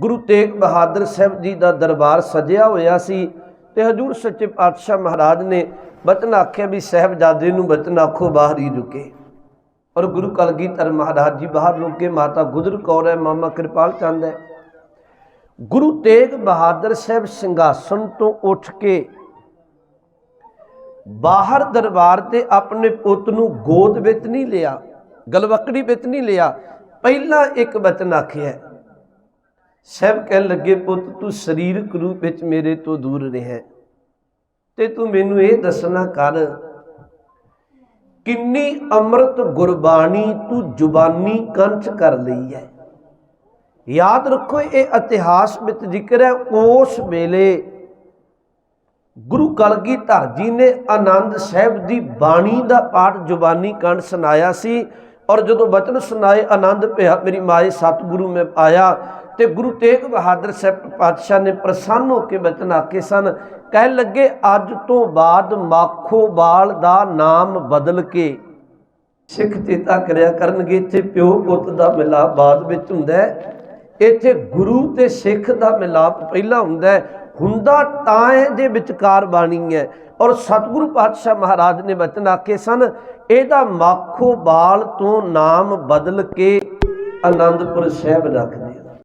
ਗੁਰੂ ਤੇਗ ਬਹਾਦਰ ਸਾਹਿਬ ਜੀ ਦਾ ਦਰਬਾਰ ਸਜਿਆ ਹੋਇਆ ਸੀ ਤੇ ਹਜੂਰ ਸੱਚੇ ਪਾਤਸ਼ਾਹ ਮਹਾਰਾਜ ਨੇ ਬਚਨ ਆਖਿਆ ਵੀ ਸਾਹਿਬਜ਼ਾਦੇ ਨੂੰ ਬਚਨ ਆਖੋ, ਬਾਹਰ ਹੀ ਰੁਕੇ। ਔਰ ਗੁਰੂ ਕਲਗੀਧਰ ਮਹਾਰਾਜ ਜੀ ਬਾਹਰ ਰੁਕੇ, ਮਾਤਾ ਗੁਜਰ ਕੌਰ ਹੈ, ਮਾਮਾ ਕਿਰਪਾਲ ਚੰਦ ਹੈ। ਗੁਰੂ ਤੇਗ ਬਹਾਦਰ ਸਾਹਿਬ ਸਿੰਘਾਸਨ ਤੋਂ ਉੱਠ ਕੇ ਬਾਹਰ ਦਰਬਾਰ ਤੇ ਆਪਣੇ ਪੁੱਤ ਨੂੰ ਗੋਦ ਵਿੱਚ ਨਹੀਂ ਲਿਆ, ਗਲਵਕੜੀ ਵਿੱਚ ਨਹੀਂ ਲਿਆ, ਪਹਿਲਾਂ ਇੱਕ ਬਚਨ ਆਖਿਆ ਸਹਿਬ ਕਹਿਣ ਲੱਗੇ, ਪੁੱਤ, ਤੂੰ ਸਰੀਰਕ ਰੂਪ ਵਿੱਚ ਮੇਰੇ ਤੋਂ ਦੂਰ ਰਿਹਾ ਤੇ ਤੂੰ ਮੈਨੂੰ ਇਹ ਦੱਸਣਾ ਕਰ, ਕਿੰਨੀ ਅੰਮ੍ਰਿਤ ਗੁਰਬਾਣੀ ਤੂੰ ਜ਼ੁਬਾਨੀ ਕੰਠ ਕਰ ਲਈ ਹੈ। ਯਾਦ ਰੱਖੋ, ਇਹ ਇਤਿਹਾਸ ਵਿੱਚ ਜ਼ਿਕਰ ਹੈ। ਉਸ ਵੇਲੇ ਗੁਰੂ ਕਲਗੀਧਰ ਜੀ ਨੇ ਆਨੰਦ ਸਾਹਿਬ ਦੀ ਬਾਣੀ ਦਾ ਪਾਠ ਜ਼ੁਬਾਨੀ ਕੰਠ ਸੁਣਾਇਆ ਸੀ ਔਰ ਜਦੋਂ ਬਚਨ ਸੁਣਾਏ, ਆਨੰਦ ਪਿਆ ਮੇਰੀ ਮਾਏ ਸਤਿਗੁਰੂ ਮੈਂ ਆਇਆ ਤੇ ਗੁਰੂ ਤੇਗ ਬਹਾਦਰ ਸਾਹਿਬ ਪਾਤਸ਼ਾਹ ਨੇ ਪ੍ਰਸੰਨ ਹੋ ਕੇ ਬਚਨ ਆਕੇ ਸਨ। ਕਹਿਣ ਲੱਗੇ, ਅੱਜ ਤੋਂ ਬਾਅਦ ਮਾਖੋ ਬਾਲ ਦਾ ਨਾਮ ਬਦਲ ਕੇ ਸਿੱਖ ਚੇਤਾ ਕਰਿਆ ਕਰਨਗੇ। ਇੱਥੇ ਪਿਓ ਪੁੱਤ ਦਾ ਮਿਲਾਪ ਬਾਅਦ ਵਿੱਚ ਹੁੰਦਾ ਇੱਥੇ ਗੁਰੂ ਤੇ ਸਿੱਖ ਦਾ ਮਿਲਾਪ ਪਹਿਲਾਂ ਹੁੰਦਾ ਹੁੰਦਾ ਤਾਂ ਹੈ ਜੇ ਵਿਚਕਾਰ ਬਾਣੀ ਹੈ। ਔਰ ਸਤਿਗੁਰੂ ਪਾਤਸ਼ਾਹ ਮਹਾਰਾਜ ਨੇ ਬਚਨ ਆਖੇ ਸਨ। ਇਹਦਾ ਮਾਖੋ ਬਾਲ ਤੋਂ ਨਾਮ ਬਦਲ ਕੇ ਆਨੰਦਪੁਰ ਸਾਹਿਬ ਰੱਖ